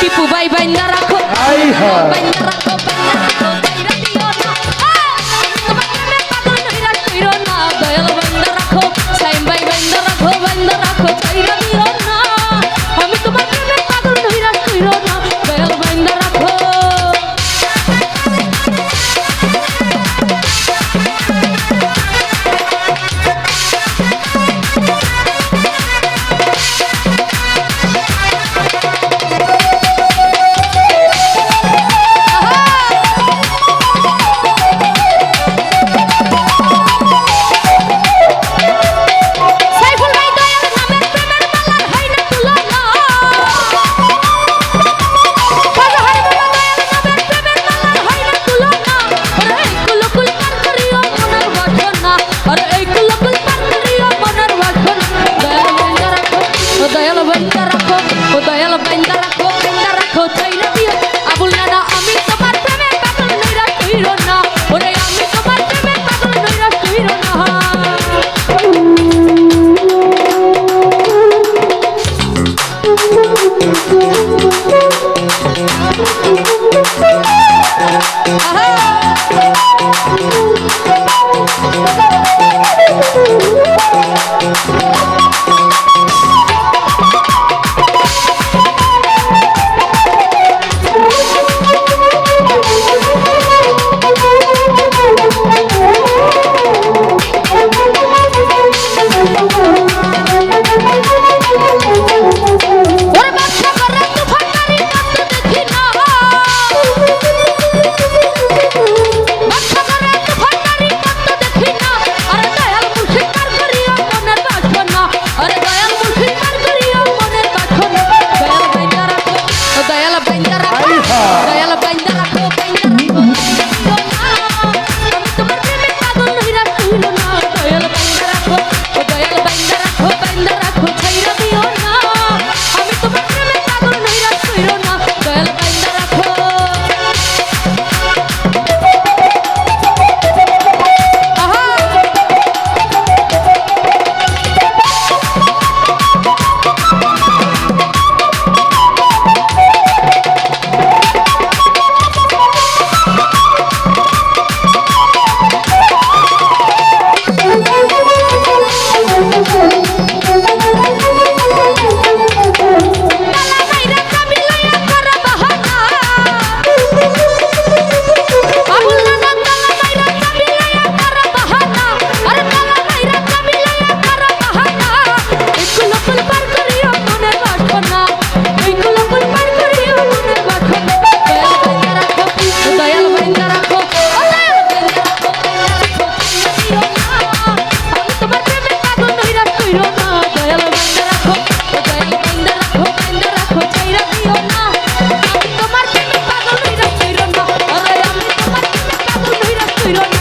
টিপু ভাই বাইন্দা রাখো বাইন্দা রাখো বাইন্দা রাখো Si lo...